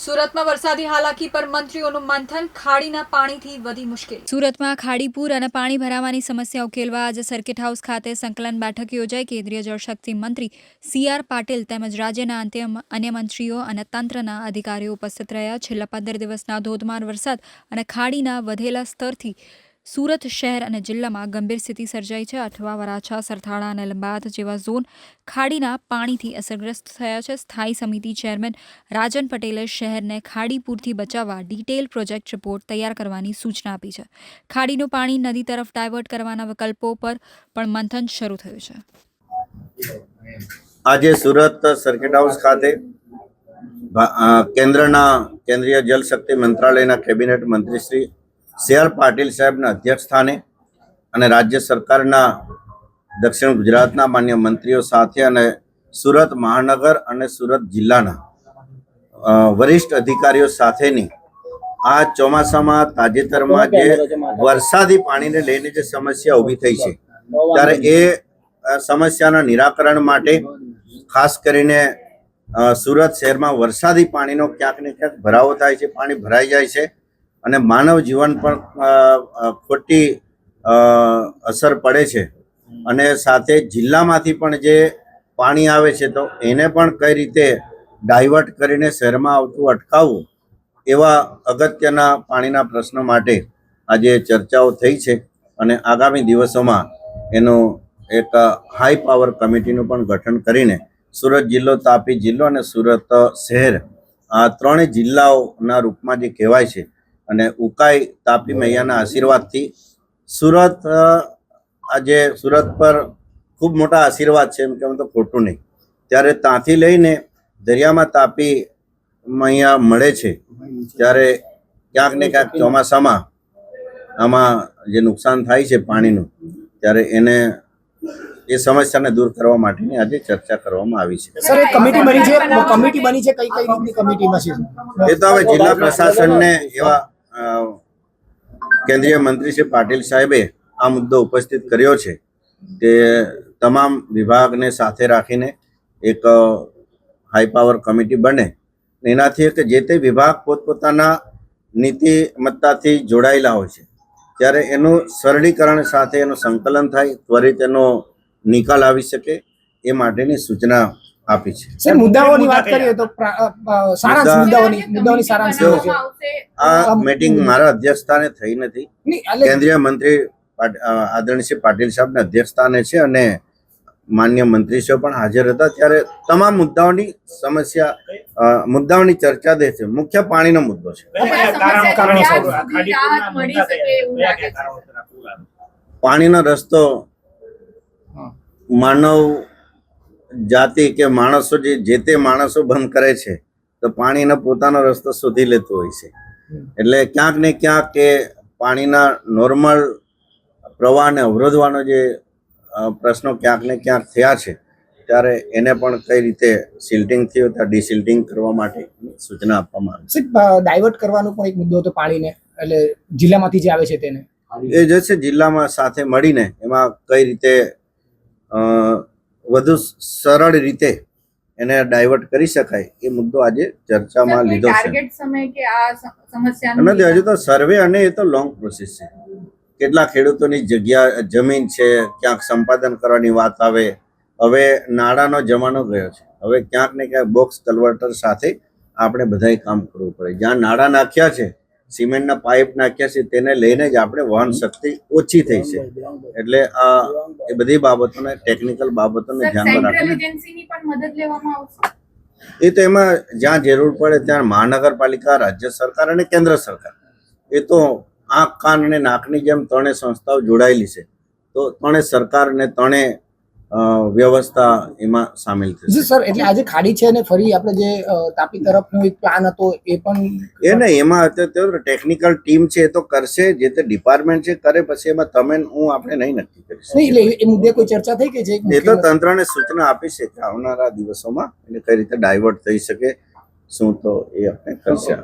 સુરતમાં વરસાદી હાલાકી પર મંત્રીઓનું મંથન, ખાડીના પાણીથી વધી મુશ્કેલી. સુરતમાં ખાડીપુર અને પાણી ભરાવાની સમસ્યા ઉકેલવા આજે સર્કિટ હાઉસ ખાતે સંકલન બેઠક યોજાઈ. કેન્દ્રીય જળશક્તિ મંત્રી સી આર પાટીલ તેમજ રાજ્યના અંત્ય અન્ય મંત્રીઓ અને તંત્રના અધિકારીઓ ઉપસ્થિત રહ્યા. છેલ્લા પંદર દિવસના ધોધમાર વરસાદ અને ખાડીના વધેલા સ્તરથી સુરત શહેર અને જિલ્લામાં ગંભીર સ્થિતિ સર્જાઈ છે. અઠવા વરાછા, સરથાણા અને લંબાત જેવા ઝોન ખાડીના પાણીથી અસરગ્રસ્ત થયા છે. સ્થાયી સમિતિ ચેરમેન રાજન પટેલે શહેરને ખાડીપુરથી બચાવવા ડિટેલ પ્રોજેક્ટ રિપોર્ટ તૈયાર કરવાની સૂચના આપી છે. ખાડીનું પાણી નદી તરફ ડાયવર્ટ કરવાના વિકલ્પો પર પણ મંથન શરૂ થયું છે. આજે સુરત સર્કિટ હાઉસ ખાતે કેન્દ્રના કેન્દ્રીય જલશક્તિ મંત્રાલયના કેબિનેટ મંત્રી શ્રી આર પાટીલ સાહેબના અધ્યક્ષ સ્થાને અને રાજ્ય સરકારના દક્ષિણ ગુજરાતના માન્ય મંત્રીઓ સાથે અને સુરત મહાનગર અને સુરત જિલ્લાના વરિષ્ઠ અધિકારીઓ સાથેની આ ચોમાસામાં તાજેતરમાં જે વરસાદી પાણીને લઈને જે સમસ્યા ઊભી થઈ છે, ત્યારે એ સમસ્યાના નિરાકરણ માટે ખાસ કરીને સુરત શહેરમાં વરસાદી પાણીનો ક્યાંક ને ક્યાંક ભરાવો થાય છે, પાણી ભરાઈ જાય છે. અને માનવ જીવન પણ ખોટી અસર પડે છે. અને સાથે જિલ્લામાંથી પણ જે પાણી આવે છે, તો એને પણ કઈ રીતે ડાયવર્ટ કરીને શહેરમાં આવતું અટકાવવું, એવા અગત્યના પાણીના પ્રશ્નો માટે આજે ચર્ચાઓ થઈ છે. અને આગામી દિવસોમાં એનું એક હાઈ પાવર કમિટીનું પણ ગઠન કરીને સુરત જિલ્લો, તાપી જિલ્લો અને સુરત શહેર આ ત્રણેય જિલ્લાઓના રૂપમાં જે કહેવાય છે અને ઉકાઈ તાપી મૈયાના આશીર્વાદથી સુરત આજે સુરત પર ખૂબ મોટા આશીર્વાદ છે એમ કેમ તો ખોટું નહીં. ત્યારે ત્યાંથી લઈને દરિયામાં તાપી મૈયા મળે છે ત્યારે ક્યાંક ને ક્યાંક ચોમાસામાં આમાં જે નુકસાન થાય છે પાણીનું ત્યારે એને એ સમસ્યાને દૂર કરવા માટેની આજે ચર્ચા કરવામાં આવી છે. સર એક કમિટી બની છે કમિટી બની છે કઈ કઈ રીતની કમિટીમાં છે? એ તો હવે જિલ્લા પ્રશાસનને એવા કેન્દ્રીય મંત્રી શ્રી પાટીલ સાહેબે આ મુદ્દો ઉપસ્થિત કર્યો છે કે તમામ વિભાગને સાથે રાખીને એક હાઈ પાવર કમિટી બને. એનાથી કે જે તે વિભાગ પોતપોતાના નીતિમત્તાથી જોડાયેલા હોય છે, ત્યારે એનું સરળીકરણ સાથે એનું સંકલન થાય, ત્વરિત એનો નિકાલ આવી શકે એ માટેની સૂચના આપી છે. સર મુદ્દાઓની વાત કરીએ તો સારાંશ મુદ્દાઓની મુદ્દાઓની સારાંશ. આ મીટિંગ મારા અધ્યક્ષસ્થાને થઈ નથી. કેન્દ્રીય મંત્રી આદરણીય શ્રી પાટીલ સાહેબના અધ્યક્ષસ્થાને છે અને માન્ય મંત્રીશ્રીઓ પણ હાજર હતા ત્યારે તમામ મુદ્દાઓની સમસ્યા મુદ્દાઓની ચર્ચા દે છે. મુખ્ય પાણીનો મુદ્દો છે. પાણીનો રસ્તો માનવ જાતિ કે માણસો જે જે તે માણસો બંધ કરે છે તો પાણીનો પોતાનો રસ્તો શોધી લેતો હોય છે. એટલે ક્યાંક ને ક્યાંક કે પાણીના નોર્મલ પ્રવાહને અવરોધવાનો જે પ્રશ્નો ક્યાંક ને ક્યાંક થયા છે ત્યારે એને પણ કઈ રીતે સિલ્ટિંગ થયું ત્યાં ડિસિલ્ટિંગ કરવા માટે સૂચના આપવામાં આવી છે. ડાયવર્ટ કરવાનો પણ એક મુદ્દો હતો પાણીને એટલે જિલ્લામાંથી જે આવે છે તેને. એ જે છે જિલ્લામાં સાથે મળીને એમાં કઈ રીતે વધુ સરળ રીતે એને ડાયવર્ટ કરી શકાય એ મુદ્દો આજે ચર્ચામાં લીધો છે. ટાર્ગેટ સમય કે આ સ- નથી હજુ તો સર્વે અને એ તો લોંગ પ્રોસેસ છે. કેટલા ખેડૂતોની જગ્યા જમીન છે ક્યાંક સંપાદન કરવાની વાત આવે. હવે નાણાંનો જમાનો ગયો છે. હવે ક્યાંક ને ક્યાંક બોક્સ કન્વર્ટર સાથે આપણે બધાય કામ કરવું પડે. જ્યાં નાણાં નાખ્યા છે સિમેન્ટના પાઇપ નાખ્યા છે તેને લઈને જ આપણે વહન શક્તિ ઓછી થઈ છે. એટલે આ એ બધી બાબતોને ટેકનિકલ બાબતોને ધ્યાનમાં રાખીને એ તો એમાં જ્યાં જરૂર પડે ત્યાં મહાનગરપાલિકા રાજ્ય સરકાર અને કેન્દ્ર સરકાર. એ તો આંખ કાન અને નાકની જેમ ત્રણેય સંસ્થાઓ જોડાયેલી છે. તો ત્રણેય સરકાર અને ત્રણેય વ્યવસ્થા એમાં સામેલ જી થશે સર એટલે આજે ખાડી છે અને ફરી આપણે જે તાપી તરફનો એક પ્લાન હતો એ પણ એ નહીં એમાં અત્યારે ટેકનિકલ ટીમ છે એ તો કરશે જે તે ડિપાર્ટમેન્ટ છે કરે પછી એમાં તમે હું આપણે નહીં નક્કી કરી નહીં એટલે એ મુદ્દે કોઈ ચર્ચા થઈ કે જે એ તો તંત્રને સૂચના આપી છે કે આવનારા દિવસોમાં એને કઈ રીતે ડાયવર્ટ થઈ શકે શું તો એ આપણે કરશે.